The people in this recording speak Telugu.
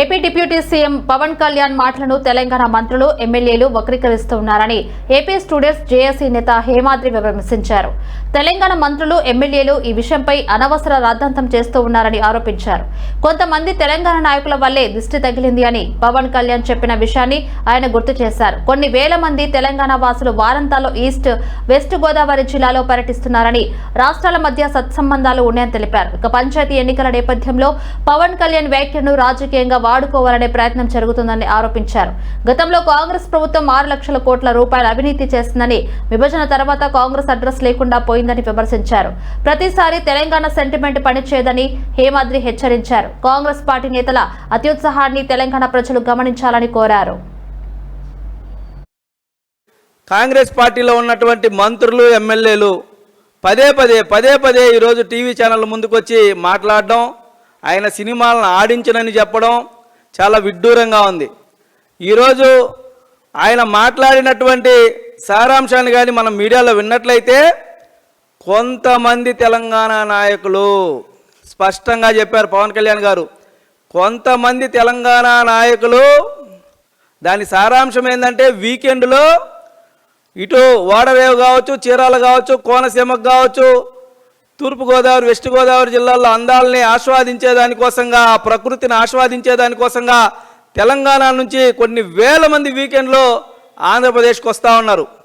A P deputy C M Pawan Kalyan మాటలను తెలంగాణ మంత్రులు ఎమ్మెల్యేలు వక్రీకరిస్తున్నారని ఏపీ స్టూడెంట్స్ జేఏసీ నేత హేమాద్రి విమర్శించారు. తెలంగాణ మంత్రులు ఎమ్మెల్యేలు ఈ విషయంపై అనవసర రాద్ధాంతం చేస్తూ ఉన్నారని ఆరోపించారు. కొంతమంది తెలంగాణ నాయకుల వల్లే దిష్టి తగిలింది అని పవన్ కళ్యాణ్ చెప్పిన విషయాన్ని ఆయన గుర్తు చేశారు. కొన్ని వేల మంది తెలంగాణ వాసులు వారంతాల్లో ఈస్ట్ వెస్ట్ గోదావరి జిల్లాలో పర్యటిస్తున్నారని రాష్ట్రాల మధ్య సత్సంబంధాలు ఉన్నాయని తెలిపారు. ఇక పంచాయతీ ఎన్నికల నేపథ్యంలో పవన్ కళ్యాణ్ వ్యాఖ్యను రాజకీయంగా వాడుకోవాలనే ప్రయత్నం జరుగుతుందని ఆరోపించారు. గతంలో కాంగ్రెస్ ప్రభుత్వం ఆరు లక్షల కోట్ల రూపాయల అవినీతి చేస్తుందని విభజన తర్వాత కాంగ్రెస్ అడ్రస్ లేకుండా పోయిందని విమర్శించారు. ప్రతిసారి తెలంగాణ సెంటిమెంట్ పనిచేయదని హేమాద్రి హెచ్చరించారు. కాంగ్రెస్ పార్టీ నేతల అత్యుత్సాహాన్ని తెలంగాణ ప్రజలు గమనించాలని కోరారు. కాంగ్రెస్ పార్టీలో ఉన్నటువంటి మంత్రులు ఎమ్మెల్యేలు పదే పదే పదే పదే ఈరోజు టీవీ ఛానల్ ముందుకొచ్చి మాట్లాడడం ఆయన సినిమాలను ఆడించనని చెప్పడం చాలా విడ్డూరంగా ఉంది. ఈరోజు ఆయన మాట్లాడినటువంటి సారాంశాన్ని కానీ మనం మీడియాలో విన్నట్లయితే కొంతమంది తెలంగాణ నాయకులు స్పష్టంగా చెప్పారు పవన్ కళ్యాణ్ గారు. కొంతమంది తెలంగాణ నాయకులు దాని సారాంశం ఏంటంటే వీకెండ్లో ఇటు ఓడవేవ్ కావచ్చు చీరాలు కావచ్చు కోనసీమకు కావచ్చు తూర్పుగోదావరి వెస్ట్ గోదావరి జిల్లాల్లో అందాలని ఆస్వాదించేదానికోసంగా ఆ ప్రకృతిని ఆస్వాదించేదానికోసంగా తెలంగాణ నుంచి కొన్ని వేల మంది వీకెండ్లో ఆంధ్రప్రదేశ్కి వస్తూ ఉన్నారు.